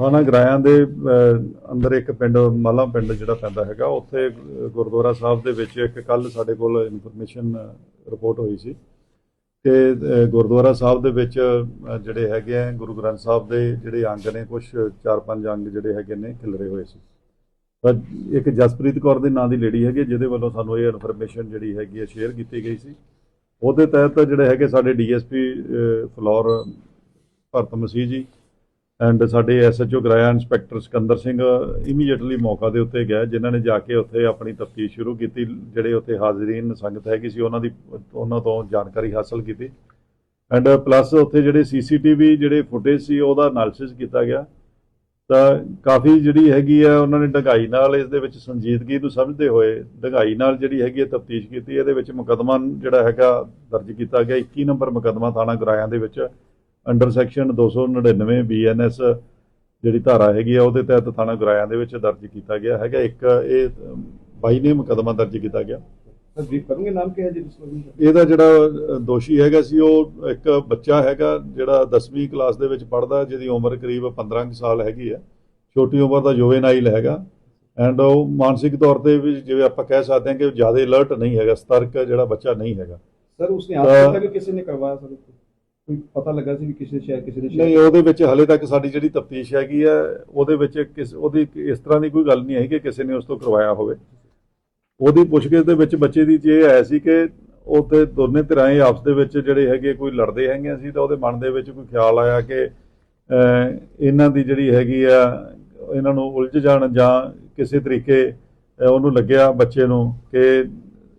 ਥਾਣਾ ਗਰਾਇਆਂ ਦੇ ਅੰਦਰ ਇੱਕ ਪਿੰਡ, ਮਾਲਾ ਪਿੰਡ ਜਿਹੜਾ ਪੈਂਦਾ ਹੈਗਾ, ਉੱਥੇ ਗੁਰਦੁਆਰਾ ਸਾਹਿਬ ਦੇ ਵਿੱਚ ਇੱਕ ਕੱਲ ਸਾਡੇ ਕੋਲ ਇਨਫੋਰਮੇਸ਼ਨ ਰਿਪੋਰਟ ਹੋਈ ਸੀ ਕਿ ਗੁਰਦੁਆਰਾ ਸਾਹਿਬ ਦੇ ਵਿੱਚ ਜਿਹੜੇ ਹੈਗੇ ਆ, ਗੁਰੂ ਗ੍ਰੰਥ ਸਾਹਿਬ ਦੇ ਜਿਹੜੇ ਅੰਗ ਨੇ ਕੁਝ ਚਾਰ ਪੰਜ ਅੰਗ ਜਿਹੜੇ ਹੈਗੇ ਨੇ, ਖਿਲਰੇ ਹੋਏ ਸੀ। ਤਾਂ ਇੱਕ ਜਸਪ੍ਰੀਤ ਕੌਰ ਦੇ ਨਾਂ ਦੀ ਲੇਡੀ ਹੈਗੀ ਜਿਹਦੇ ਵੱਲੋਂ ਸਾਨੂੰ ਇਹ ਇਨਫੋਰਮੇਸ਼ਨ ਜਿਹੜੀ ਹੈਗੀ ਹੈ ਸ਼ੇਅਰ ਕੀਤੀ ਗਈ ਸੀ। ਉਹਦੇ ਤਹਿਤ ਜਿਹੜੇ ਹੈਗੇ ਸਾਡੇ DSP floor, Bharat Masih ji and ਸਾਡੇ SHO Goraya inspector Sikandar Singh immediately ਮੌਕਾ ਦੇ ਉੱਤੇ ਗਏ ਜਿਨ੍ਹਾਂ ਨੇ ਜਾ ਕੇ ਉੱਥੇ ਆਪਣੀ ਤਫਤੀਸ਼ ਸ਼ੁਰੂ ਕੀਤੀ, ਜਿਹੜੇ ਉੱਥੇ ਹਾਜ਼ਰੀਨ ਸੰਗਤ ਹੈਗੀ ਸੀ, ਉਹਨਾਂ ਦੀ, ਉਹਨਾਂ ਤੋਂ ਜਾਣਕਾਰੀ ਹਾਸਲ ਕੀਤੀ। ਐਂਡ ਪਲੱਸ ਉੱਥੇ ਜਿਹੜੇ ਸੀਸੀਟੀਵੀ ਜਿਹੜੇ ਫੁਟੇਜ ਸੀ, ਉਹਦਾ ਐਨਾਲਿਸਿਸ ਕੀਤਾ ਗਿਆ। ਤਾਂ ਕਾਫੀ ਜਿਹੜੀ ਹੈਗੀ ਆ, ਉਹਨਾਂ ਨੇ ਢੰਗਾਈ ਨਾਲ ਇਸ ਦੇ ਵਿੱਚ ਸੰਜੀਦਗੀ ਨੂੰ ਸਮਝਦੇ ਹੋਏ ਢੰਗਾਈ ਨਾਲ ਜਿਹੜੀ ਹੈਗੀ ਹੈ ਤਫਤੀਸ਼ ਕੀਤੀ, ਇਹਦੇ ਵਿੱਚ ਮੁਕੱਦਮਾ ਜਿਹੜਾ ਹੈਗਾ ਦਰਜ ਕੀਤਾ ਗਿਆ 21 ਨੰਬਰ ਮੁਕੱਦਮਾ ਥਾਣਾ ਗਰਾਇਆਂ ਦੇ ਵਿੱਚ। ਅੰਡਰ ਸੈਕਸ਼ਨ 299 ਬੀਐਨਐਸ ਜਿਹੜੀ ਧਾਰਾ ਹੈਗੀ ਆ ਉਹਦੇ ਤਹਿਤ ਥਾਣਾ ਗਰਾਇਆਂ ਦੇ ਵਿੱਚ ਦਰਜ ਕੀਤਾ ਗਿਆ ਹੈਗਾ। ਇੱਕ ਇਹ ਅਮ, ਬਾਈ ਨੇ ਮੁਕੱਦਮਾ ਦਰਜ ਕੀਤਾ ਗਿਆ। ਤਸਦੀਕ ਕਰੋਗੇ ਨਾਮ ਕੀ ਹੈ ਜੀ ਇਹਦਾ ਜਿਹੜਾ ਦੋਸ਼ੀ ਹੈਗਾ ਸੀ ਉਹ ਇੱਕ ਬੱਚਾ ਹੈਗਾ ਜਿਹੜਾ 10ਵੀਂ ਕਲਾਸ ਦੇ ਵਿੱਚ ਪੜ੍ਹਦਾ ਜਿਹਦੀ ਉਮਰ ਕਰੀਬ 15 ਕੁ ਸਾਲ ਹੈਗੀ ਹੈ ਛੋਟੀ ਉਮਰ ਦਾ ਜੁਵੇਨਾਈਲ ਹੈਗਾ। ਐਂਡ ਉਹ ਮਾਨਸਿਕ ਤੌਰ ਤੇ ਵੀ ਜਿਵੇਂ ਆਪਾਂ ਕਹਿ ਸਕਦੇ ਹਾਂ ਕਿ ਜ਼ਿਆਦਾ ਅਲਰਟ ਨਹੀਂ ਹੈਗਾ ਸਤਰਕ ਜਿਹੜਾ ਬੱਚਾ ਨਹੀਂ ਹੈਗਾ। ਸਰ ਉਸਨੇ ਆਪ ਅਹ, ਕੀਤਾ ਕਿ ਕਿਸੇ ਨੇ ਕਰਵਾਇਆ ਸਰ ਕੋਈ ਪਤਾ ਲੱਗਾ ਸੀ ਵੀ ਕਿਸੇ ਸ਼ਾਇਦ ਕਿਸੇ ਨੇ ਨਹੀਂ, ਉਹਦੇ ਵਿੱਚ ਹਲੇ ਤੱਕ ਸਾਡੀ ਜਿਹੜੀ ਤਫਤੀਸ਼ ਹੈਗੀ ਹੈ, ਉਹਦੇ ਵਿੱਚ ਕਿਸ ਉਹਦੀ ਇਸ ਤਰ੍ਹਾਂ ਦੀ ਕੋਈ ਗੱਲ ਨਹੀਂ ਹੈ ਕਿ ਕਿਸੇ ਨੇ ਉਸ ਤੋਂ ਕਰਵਾਇਆ ਹੋਵੇ। ਉਹਦੀ ਪੁੱਛਗਿੱਛ ਦੇ ਵਿੱਚ ਬੱਚੇ ਦੀ ਜੇ ਆਇਆ ਸੀ ਕਿ ਉਹਦੇ ਦੋਨੇ ਧਿਰਾਂ ਹੀ ਆਪਸ ਦੇ ਵਿੱਚ ਜਿਹੜੇ ਹੈਗੇ ਕੋਈ ਲੜਦੇ ਹੈਗੇ ਸੀ, ਤਾਂ ਉਹਦੇ ਮਨ ਦੇ ਵਿੱਚ ਕੋਈ ਖਿਆਲ ਆਇਆ ਕਿ ਇਹਨਾਂ ਦੀ ਜਿਹੜੀ ਹੈਗੀ ਆ, ਇਹਨਾਂ ਨੂੰ ਉਲਝ ਜਾਣ ਜਾਂ ਕਿਸੇ ਤਰੀਕੇ ਉਹਨੂੰ ਲੱਗਿਆ ਬੱਚੇ ਨੂੰ ਕਿ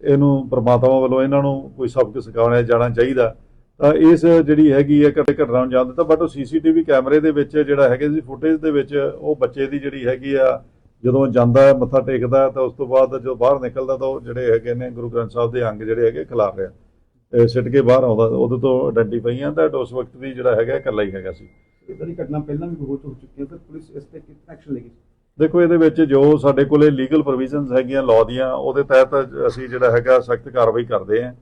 ਇਹਨੂੰ ਪ੍ਰਮਾਤਮਾ ਵੱਲੋਂ ਇਹਨਾਂ ਨੂੰ ਕੋਈ ਸਬਕ ਸਿਖਾਉਣਾ ਜਾਣਾ ਚਾਹੀਦਾ। ਇਸ ਜਿਹੜੀ ਹੈਗੀ ਹੈ ਘਟੇ ਘਟਨਾ ਨੂੰ ਜਾਣ ਦਿੱਤਾ ਬਟ ਉਹ ਸੀਸੀਟੀਵੀ ਕੈਮਰੇ ਦੇ ਵਿੱਚ ਜਿਹੜਾ ਹੈਗੇ ਸੀ ਫੁਟੇਜ ਦੇ ਵਿੱਚ ਉਹ ਬੱਚੇ ਦੀ ਜਿਹੜੀ ਹੈਗੀ ਆ ਜਦੋਂ ਜਾਂਦਾ ਹੈ ਮੱਥਾ ਟੇਕਦਾ ਤਾਂ ਉਸ ਤੋਂ ਬਾਅਦ ਜਦੋਂ ਬਾਹਰ ਨਿਕਲਦਾ ਤਾਂ ਉਹ ਜਿਹੜੇ ਹੈਗੇ ਨੇ ਗੁਰੂ ਗ੍ਰੰਥ ਸਾਹਿਬ ਦੇ ਅੰਗ ਜਿਹੜੇ ਹੈਗੇ ਖਿਲਾਰ ਰਿਹਾ। ਸਿੱਟ ਕੇ ਬਾਹਰ ਆਉਂਦਾ ਉਹਦੇ ਤੋਂ ਆਇਡੈਂਟੀਫਾਈ ਆਂਦਾ ਉਸ ਵਕਤ ਵੀ ਜਿਹੜਾ ਹੈਗਾ ਇਕੱਲਾ ਹੀ ਹੈਗਾ ਸੀ। ਇਦਾਂ ਦੀ ਘਟਨਾ ਪਹਿਲਾਂ ਵੀ ਬਹੁਤ ਹੋ ਚੁੱਕੀ ਹੈ ਸਰ ਪੁਲਿਸ ਇਸ ਤੇ ਕਿੰਨਾ ਐਕਸ਼ਨ ਲੇਗੀ ਦੇਖੋ ਇਹਦੇ ਵਿੱਚ ਜੋ ਸਾਡੇ ਕੋਲੇ ਲੀਗਲ ਪ੍ਰੋਵੀਜ਼ਨਸ ਹੈਗੀਆਂ ਲਾਅ ਦੀਆਂ ਉਹਦੇ ਤਹਿਤ ਅਸੀਂ ਜਿਹੜਾ ਹੈਗਾ ਸਖਤ ਕਾਰਵਾਈ ਕਰਦੇ ਹਾਂ।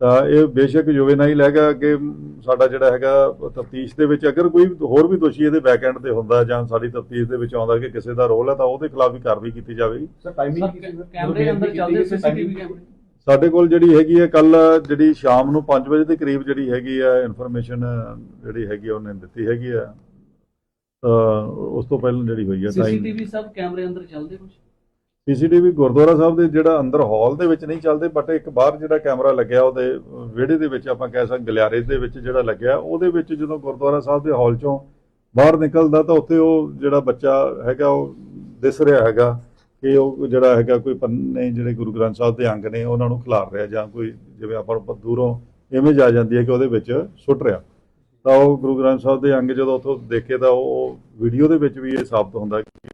ਤਾਂ ਇਹ ਬੇਸ਼ੱਕ ਜੁਵੇਨਾਈਲ ਹੈਗਾ ਅੱਗੇ ਸਾਡਾ ਜਿਹੜਾ ਹੈਗਾ ਤਫਤੀਸ਼ ਦੇ ਵਿੱਚ ਅਗਰ ਕੋਈ ਹੋਰ ਵੀ ਦੋਸ਼ੀ ਇਹਦੇ ਬੈਕ ਐਂਡ ਤੇ ਹੁੰਦਾ ਜਾਂ ਸਾਡੀ ਤਫਤੀਸ਼ ਦੇ ਵਿੱਚ ਆਉਂਦਾ ਕਿ ਕਿਸੇ ਦਾ ਰੋਲ ਹੈ ਤਾਂ ਉਹਦੇ ਖਿਲਾਫ ਵੀ ਕਾਰਵਾਈ ਕੀਤੀ ਜਾਵੇਗੀ। ਸਰ ਟਾਈਮਿੰਗ ਸਰ, ਕੈਮਰੇ ਦੇ ਅੰਦਰ ਚੱਲਦੇ ਸੀਸੀਟੀਵੀ ਕੈਮਰੇ? ਸਾਡੇ ਕੋਲ ਜਿਹੜੀ ਹੈਗੀ ਹੈ ਕੱਲ ਜਿਹੜੀ ਸ਼ਾਮ ਨੂੰ 5 ਵਜੇ ਦੇ ਕਰੀਬ ਜਿਹੜੀ ਹੈਗੀ ਹੈ ਇਨਫੋਰਮੇਸ਼ਨ ਜਿਹੜੀ ਹੈਗੀ ਆ ਉਹਨੇ ਦਿੱਤੀ ਹੈਗੀ ਆ। ਤਾਂ ਉਸ ਤੋਂ ਪਹਿਲਾਂ ਜਿਹੜੀ ਹੋਈ ਹੈ ਟਾਈਮ ਸੀਸੀਟੀਵੀ ਸਭ ਕੈਮਰੇ ਅੰਦਰ ਚੱਲਦੇ ਕੁਝ ਸੀਸੀਟੀਵੀ ਗੁਰਦੁਆਰਾ ਸਾਹਿਬ ਦੇ ਜਿਹੜਾ ਅੰਦਰ ਹਾਲ ਦੇ ਵਿੱਚ ਨਹੀਂ ਚੱਲਦੇ ਬਟ ਇੱਕ ਬਾਹਰ ਜਿਹੜਾ ਕੈਮਰਾ ਲੱਗਿਆ ਉਹਦੇ ਵਿਹੜੇ ਦੇ ਵਿੱਚ ਆਪਾਂ ਕਹਿ ਸਕਦੇ ਗਲਿਆਰੇ ਦੇ ਵਿੱਚ ਜਿਹੜਾ ਲੱਗਿਆ, ਉਹਦੇ ਵਿੱਚ ਜਦੋਂ ਗੁਰਦੁਆਰਾ ਸਾਹਿਬ ਦੇ ਹਾਲ ਚੋਂ ਬਾਹਰ ਨਿਕਲਦਾ ਤਾਂ ਉੱਥੇ ਉਹ ਜਿਹੜਾ ਬੱਚਾ ਹੈਗਾ, ਉਹ ਦਿਸ ਰਿਹਾ ਹੈਗਾ ਕਿ ਉਹ ਜਿਹੜਾ ਹੈਗਾ ਕੋਈ ਪੰਨੇ ਜਿਹੜੇ ਗੁਰੂ ਗ੍ਰੰਥ ਸਾਹਿਬ ਦੇ ਅੰਗ ਨੇ, ਉਹਨਾਂ ਨੂੰ ਖਿਲਾਰ ਰਿਹਾ ਜਾਂ ਕੋਈ ਜਿਵੇਂ ਆਪਾਂ ਨੂੰ ਦੂਰੋਂ ਇਮੇਜ ਆ ਜਾਂਦੀ ਹੈ ਕਿ ਉਹਦੇ ਵਿੱਚ ਸੁੱਟ ਰਿਹਾ। ਤਾਂ ਉਹ ਗੁਰੂ ਗ੍ਰੰਥ ਸਾਹਿਬ ਦੇ ਅੰਗ ਜਦੋਂ ਉੱਥੋਂ ਦੇਖੇ ਤਾਂ ਉਹ ਵੀਡੀਓ ਦੇ ਵਿੱਚ ਵੀ ਇਹ ਸਾਬਤ ਹੁੰਦਾ ਕਿ